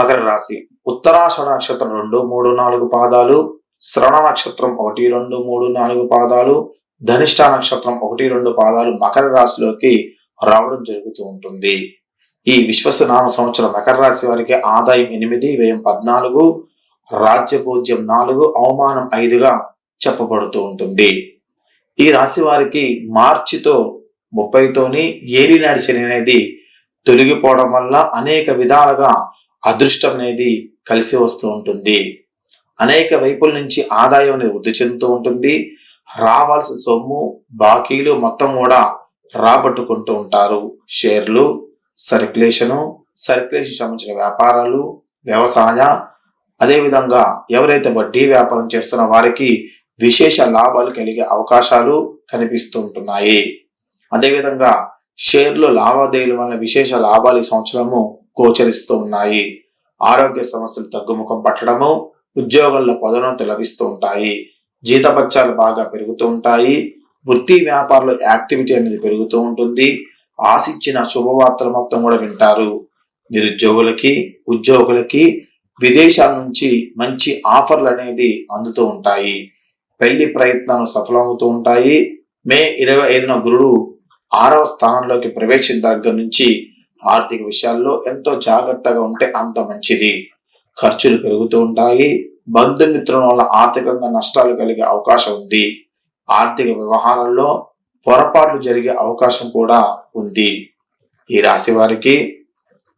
మకర రాశి. ఉత్తరాషణ నక్షత్రం రెండు మూడు నాలుగు పాదాలు. శ్రవణ నక్షత్రం ఒకటి రెండు మూడు నాలుగు పాదాలు. ధనిష్ట నక్షత్రం ఒకటి రెండు పాదాలు మకర రాశిలోకి రావడం జరుగుతూ ఉంటుంది. ఈ విశ్వసనామ సంవత్సరం మకర రాశి వారికి ఆదాయం ఎనిమిది వ్యయం పద్నాలుగు రాజ్యపూజ్యం నాలుగు అవమానం ఐదుగా చెప్పబడుతూ ఉంటుంది. ఈ రాశి వారికి మార్చితో ముప్పైతోని ఏలినాడి శని అనేది తొలగిపోవడం వల్ల అనేక విధాలుగా అదృష్టం అనేది కలిసి వస్తూ ఉంటుంది. అనేక వైపుల నుంచి ఆదాయం అనేది వృద్ధి చెందుతూ ఉంటుంది. రావాల్సిన సొమ్ము బాకీలు మొత్తం కూడా రాబట్టుకుంటూ ఉంటారు. షేర్లు సర్క్యులేషను సర్క్యులేషన్ సంబంధించిన వ్యాపారాలు వ్యవసాయ. అదేవిధంగా ఎవరైతే వడ్డీ వ్యాపారం చేస్తున్న వారికి విశేష లాభాలు కలిగే అవకాశాలు కనిపిస్తూ ఉంటున్నాయి. అదేవిధంగా షేర్లు లావాదేవీల వల్ల విశేష లాభాలు ఈ సంవత్సరము గోచరిస్తూ ఉన్నాయి. ఆరోగ్య సమస్యలు తగ్గుముఖం పట్టడము ఉద్యోగంలో పదోన్నతి లభిస్తూ ఉంటాయి. జీతపత్యాలు బాగా పెరుగుతూ ఉంటాయి. వృత్తి వ్యాపారంలో యాక్టివిటీ అనేది పెరుగుతూ ఉంటుంది. ఆశించిన శుభవార్తలు మొత్తం కూడా వింటారు. నిరుద్యోగులకి ఉద్యోగులకి విదేశాల నుంచి మంచి ఆఫర్లు అనేది అందుతూ ఉంటాయి. పెళ్ళి ప్రయత్నాలు సఫలమవుతూ ఉంటాయి. మే ఇరవై ఐదున గురుడు ఆరవ స్థానంలోకి ప్రవేశించిన దగ్గర నుంచి ఆర్థిక విషయాల్లో ఎంతో జాగ్రత్తగా ఉంటే అంత మంచిది. ఖర్చులు పెరుగుతూ ఉంటాయి. బంధుమిత్రుల వల్ల ఆర్థికంగా నష్టాలు కలిగే అవకాశం ఉంది. ఆర్థిక వ్యవహారాల్లో పొరపాట్లు జరిగే అవకాశం కూడా ఉంది. ఈ రాశి వారికి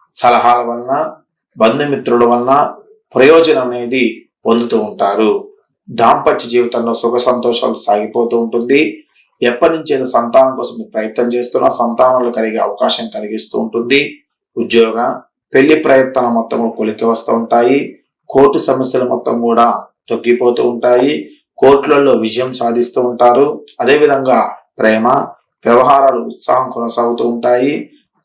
సలహాల వలన బంధుమిత్రుల వలన ప్రయోజనం అనేది పొందుతూ ఉంటారు. దాంపత్య జీవితంలో సుఖ సంతోషాలు సాగిపోతూ ఉంటుంది. ఎప్పటి నుంచి ఏదో సంతానం కోసం మీరు ప్రయత్నం చేస్తున్నా సంతానాలు కలిగే అవకాశం కలిగిస్తూ ఉంటుంది. ఉద్యోగ పెళ్ళి ప్రయత్నాలు మొత్తం కొలికి వస్తూ ఉంటాయి. కోర్టు సమస్యలు మొత్తం కూడా తగ్గిపోతూ ఉంటాయి. కోర్టులలో విజయం సాధిస్తూ ఉంటారు. అదేవిధంగా ప్రేమ వ్యవహారాలు ఉత్సాహం కొనసాగుతూ ఉంటాయి.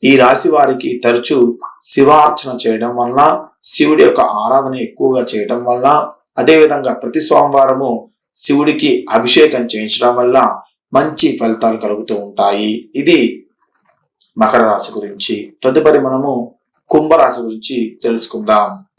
ఈ రాశి వారికి తరచూ శివార్చన చేయడం వలన శివుడి యొక్క ఆరాధన ఎక్కువగా చేయడం వలన అదేవిధంగా ప్రతి సోమవారము శివుడికి అభిషేకం చేయించడం వల్ల మంచి ఫలితాలు కలుగుతూ ఉంటాయి. ఇది మకర రాశి గురించి. తదుపరి మనము కుంభరాశి గురించి తెలుసుకుందాం.